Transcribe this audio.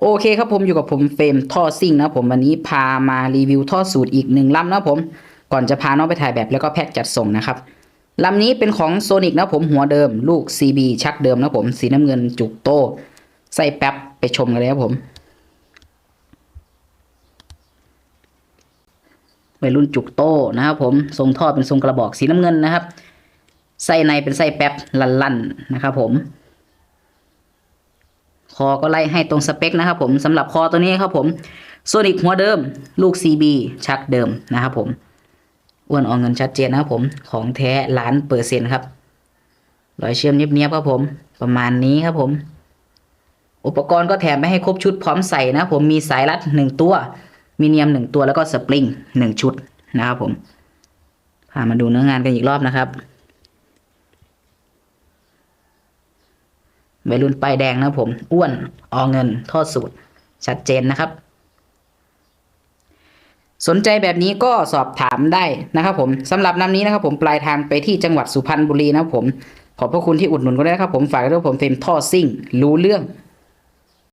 โอเคครับผมอยู่กับผมเฟรมท่อซิ่งนะผมวันนี้พามารีวิวท่อสูตรอีกหนึ่งลำนะผม ก่อนจะพาน้องไปถ่ายแบบแล้วก็แพ็กจัดส่งนะครับลำนี้เป็นของโซนิกนะผมหัวเดิม ลูก CB ชักเดิมนะผม สีน้ำเงินจุกโต ใส่แป๊บไปชมกันเลยครับผมวัยรุ่นจุกโตนะครับผมทรงท่อเป็นทรงกระบอกสีน้ำเงินนะครับไส้ในเป็นไส้แป๊บลั่นๆนะครับผม คอก็ไล่ให้ตรงสเปคนะครับผมสำหรับคอตัวนี้ครับผมโซนิกหัวเดิม ลูก CB ชักเดิมนะครับผมอ้วนออกเงินชัดเจนนะครับผมของแท้ล้านเปอร์เซ็นต์ครับรอยเชื่อมเนียบๆครับผม ประมาณนี้ครับผม อุปกรณ์ก็แถมไปให้ครบชุดพร้อมใส่นะผมมีสายรัดหนึ่งตัว มีเนียมหนึ่งตัวแล้วก็สปริงหนึ่งชุดนะครับผมพามาดูเนื้องานกันอีกรอบนะครับ วัยรุ่นป้ายแดงนะผม อ้วนออเงินทอดสูตร ชัดเจนนะครับ สนใจแบบนี้ก็สอบถามได้นะครับผมสำหรับนำนี้นะครับผมปลายทางไปที่จังหวัดสุพรรณบุรีนะครับผมขอบพระคุณที่อุดหนุนกันด้นะครับผมฝากด้วยผมเฟรมท่อซิ่ง รู้เรื่อง